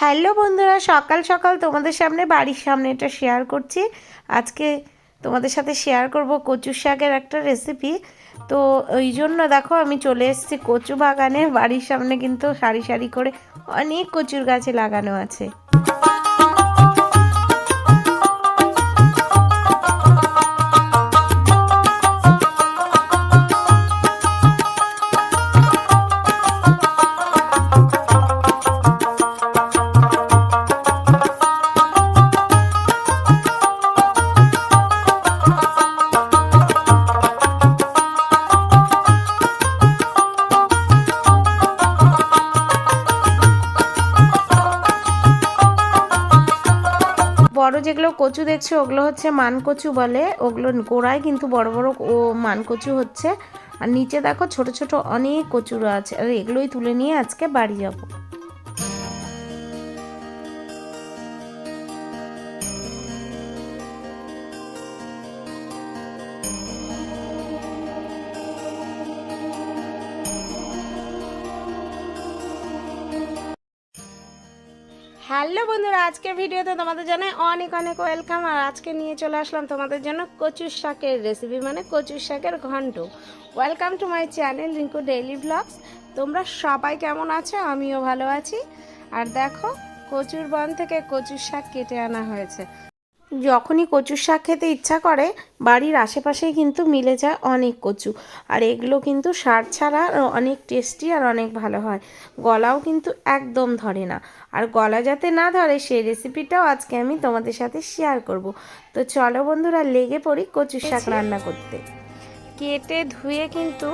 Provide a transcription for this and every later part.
Hello বন্ধুরা, সকাল সকাল তোমাদের সামনে, বাড়ির সামনে এটা শেয়ার করছি। আজকে তোমাদের সাথে শেয়ার করব কচু শাকের একটা রেসিপি তো ওই জন্য দেখো, আমি চলে এসেছি কচু বাগানে। বাড়ির সামনে কিন্তু সারি সারি করে অনেক কচুর গাছে লাগানো আছে। যেগুলো কচু দেখছ, ওগুলো হচ্ছে মানকচু বলে। ওগুলো গোড়ায় কিন্তু বড় বড় ও মানকচু হচ্ছে। আর নিচে দেখো ছোট ছোট অনেক কচুরো আছে। আর এগুলোই তুলে নিয়ে আজকে বাড়ি যাব। হ্যালো বন্ধুরা, আজকের ভিডিওতে তোমাদের জন্য অনেক অনেক ওয়েলকাম। আর আজকে নিয়ে চলে আসলাম তোমাদের জন্য কচুর শাকের রেসিপি মানে কচুর শাকের ঘন্ট। Welcome to my channel Rinku daily vlogs তোমরা সবাই কেমন আছো? আমিও ভালো আছি। আর দেখো, কচুর বন থেকে কচুর শাক কেটে আনা হয়েছে। যখনই কচুর শাক খেতে ইচ্ছা করে বাড়ির আশেপাশেই কিন্তু মিলে যায় অনেক কচু। আর এগুলো কিন্তু সার ছাড়া অনেক টেস্টি আর অনেক ভালো হয়। গলাও কিন্তু একদম ধরে না। আর গলা যাতে না ধরে সেই রেসিপিটাও আজকে আমি তোমাদের সাথে শেয়ার করব। তো চলো বন্ধুরা লেগে পড়ি কচুর শাক রান্না করতে। কেটে ধুয়ে কিন্তু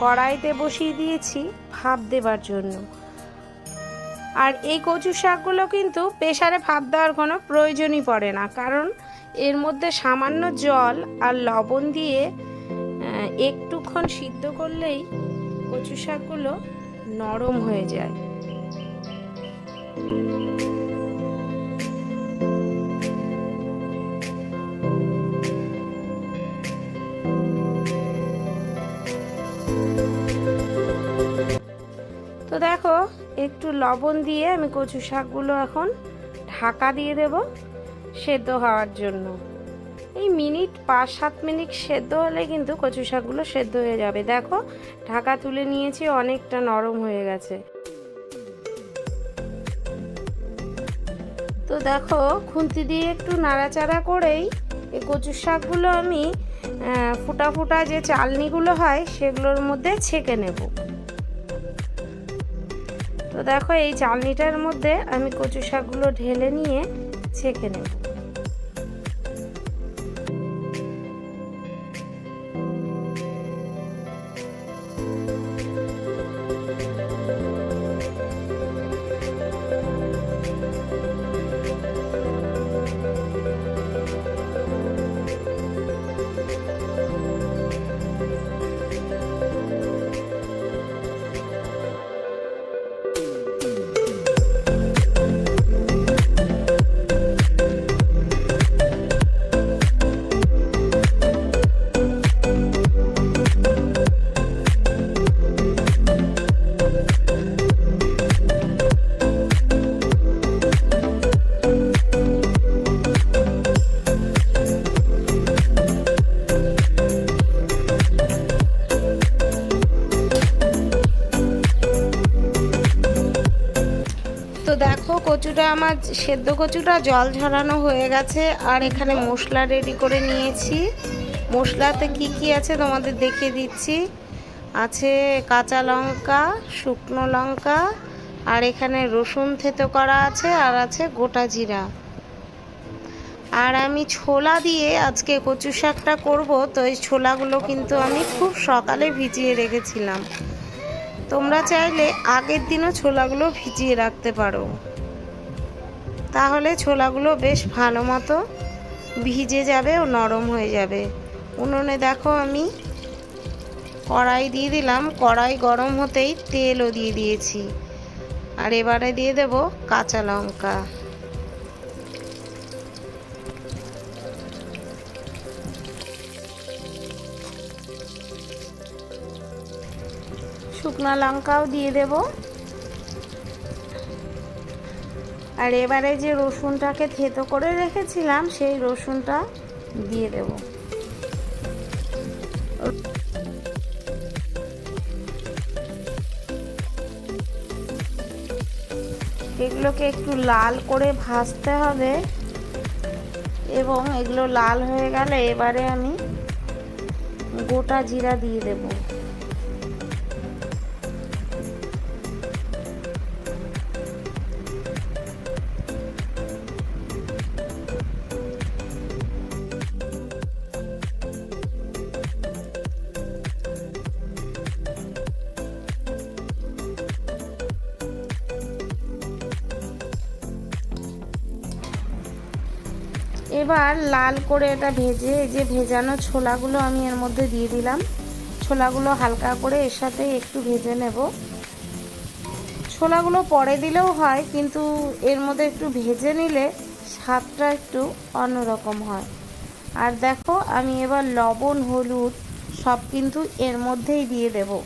কড়াইতে বসিয়ে দিয়েছি ভাপ দেবার জন্য। আর এই কচু শাকগুলো কিন্তু প্রেশারে ভাপ দেওয়ার কোনো প্রয়োজনই পড়ে না। কারণ এর মধ্যে সামান্য জল আর লবণ দিয়ে একটুক্ষণ সিদ্ধ করলেই কচু শাকগুলো নরম হয়ে যায়। লবণ দিয়ে আমি কচু শাকগুলো এখন ঢাকা দিয়ে দেব সেদ্ধ হওয়ার জন্য। এই মিনিট পাঁচ সাত মিনিট সেদ্ধ হলে কিন্তু কচু শাকগুলো সেদ্ধ হয়ে যাবে। দেখো, ঢাকা তুলে নিয়েছি, অনেকটা নরম হয়ে গেছে। তো দেখো, খুন্তি দিয়ে একটু নাড়াচাড়া করেই এই কচু শাকগুলো আমি ফুটা ফুটা যে চালনিগুলো হয়, সেগুলোর মধ্যে ছেঁকে নেব। তো দেখো এই চালনিটার মধ্যে আমি কচু শাকগুলো ঢেলে নিয়ে ছেঁকে নেব। দেখো কচুটা আমার সেদ্ধ কচুটা জল ঝরানো হয়ে গেছে, আর এখানে মশলা রেডি করে নিয়েছি। মশলাতে কি কি আছে তোমাদের দেখিয়ে দিচ্ছি। আছে কাঁচা লঙ্কা, শুকনো লঙ্কা, আর এখানে রসুন থেতো করা আছে, আর আছে গোটা জিরা। আর আমি ছোলা দিয়ে আজকে কচু শাকটা করব, তো এই ছোলাগুলো কিন্তু আমি খুব সকালে ভিজিয়ে রেখেছিলাম। তোমরা চাইলে আগের দিনও ছোলাগুলো ভিজিয়ে রাখতে পারো। তাহলে ছোলাগুলো বেশ ভালো মতো ভিজে যাবে ও নরম হয়ে যাবে। উনুনে দেখো আমি কড়াই দিয়ে দিলাম। কড়াই গরম হতেই তেলও দিয়ে দিয়েছি। আর এবারে দিয়ে দেব কাঁচা লঙ্কা। শুকনো লঙ্কাও দিয়ে দেব। আর এবারে যে রসুনটাকে থেতো করে রেখেছিলাম, সেই রসুনটা দিয়ে দেব। এগুলোকে একটু লাল করে ভাজতে হবে এবং এগুলো লাল হয়ে গেলে এবারে আমি গোটা জিরা দিয়ে দেব। এবার লাল করে এটা ভেজে যে ভেজানো ছোলাগুলো আমি এর মধ্যে দিয়ে দিলাম। ছোলাগুলো হালকা করে এর সাথে একটু ভেজে নেব। ছোলাগুলো পরে দিলেও হয়, কিন্তু এর মধ্যে একটু ভেজে নিলে স্বাদটা একটু অন্যরকম হয়। আর দেখো, আমি এবার লবণ, হলুদ সব কিন্তু এর মধ্যেই দিয়ে দেবো।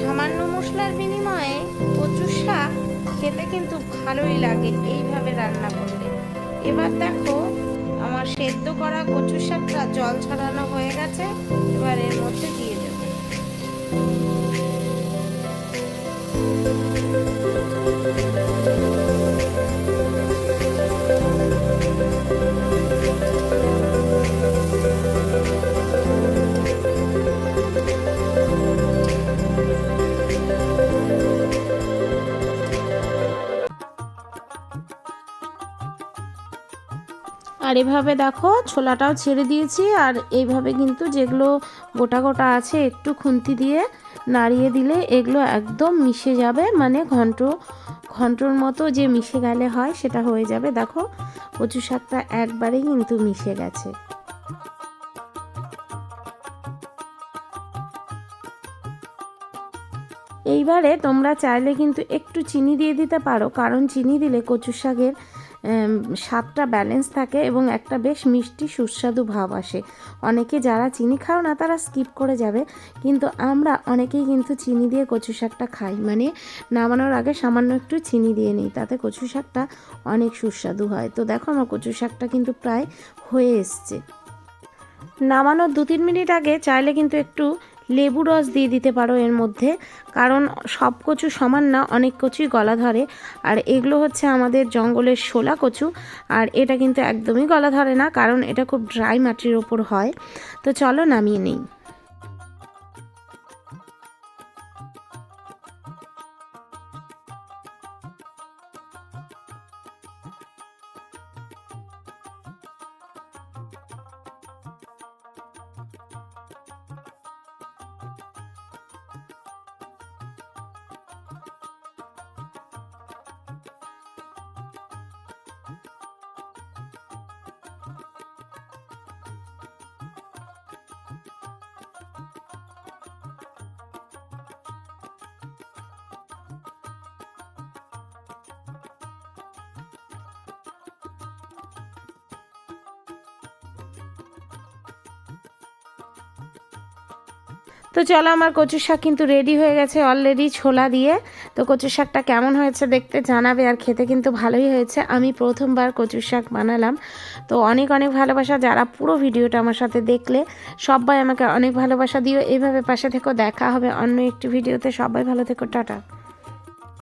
সামান্য মশলার বিনিময়ে কচু শাক খেতে কিন্তু ভালোই লাগে এইভাবে রান্না করলে। এবার দেখো, আমার সেদ্ধ করা কচু শাকটা জল ছড়ানো হয়ে গেছে, এবার এর মধ্যে দিয়ে আর এভাবে দেখো ছোলাটাও ছেড়ে দিয়েছি আর এইভাবে কিন্তু যেগুলো গোটা গোটা আছে একটু খুন্তি দিয়ে নাড়িয়ে দিলে এগুলো একদম মিশে যাবে মানে ঘন্ট, ঘন্টর মতো যে মিশে গেলে হয় সেটা হয়ে যাবে। দেখো কচু শাকটা একবারেই কিন্তু মিশে গেছে। এইবারে তোমরা চাইলে কিন্তু একটু চিনি দিয়ে দিতে পারো, কারণ চিনি দিলে কচু শাকের স্বাদটা ব্যালেন্স থাকে এবং একটা বেশ মিষ্টি, সুস্বাদু ভাব আসে। অনেকে যারা চিনি খাও না, তারা স্কিপ করে যাবে। কিন্তু আমরা অনেকেই কিন্তু চিনি দিয়ে কচু শাকটা খাই। মানে নামানোর আগে সামান্য একটু চিনি দিয়ে নিই, তাতে কচু শাকটা অনেক সুস্বাদু হয়। তো দেখো আমার কচু শাকটা কিন্তু প্রায় হয়ে এসছে। নামানোর দু তিন মিনিট আগে চাইলে কিন্তু একটু লেবু রস দিয়ে দিতে পারো এর মধ্যে। কারণ সব কচু সমান না, অনেক কচুই গলা ধরে। আর এগুলো হচ্ছে আমাদের জঙ্গলের শোলা কচু। আর এটা কিন্তু একদমই গলা ধরে না, কারণ এটা খুব ড্রাই মাটির ওপর হয়। তো চলো নামিয়ে নিই। তো চলো আমার কচু শাক কিন্তু রেডি হয়ে গেছে অলরেডি ছোলা দিয়ে। তো কচু শাকটা কেমন হয়েছে দেখতে জানাবে আর খেতে কিন্তু ভালোই হয়েছে। আমি প্রথমবার কচু শাক বানালাম। তো অনেক অনেক ভালোবাসা যারা পুরো ভিডিওটা আমার সাথে দেখলে, সবাই আমাকে অনেক ভালোবাসা দিও। এইভাবে পাশে থেকো দেখা হবে অন্য একটি ভিডিওতে। সবাই ভালো থেকো, টাটা।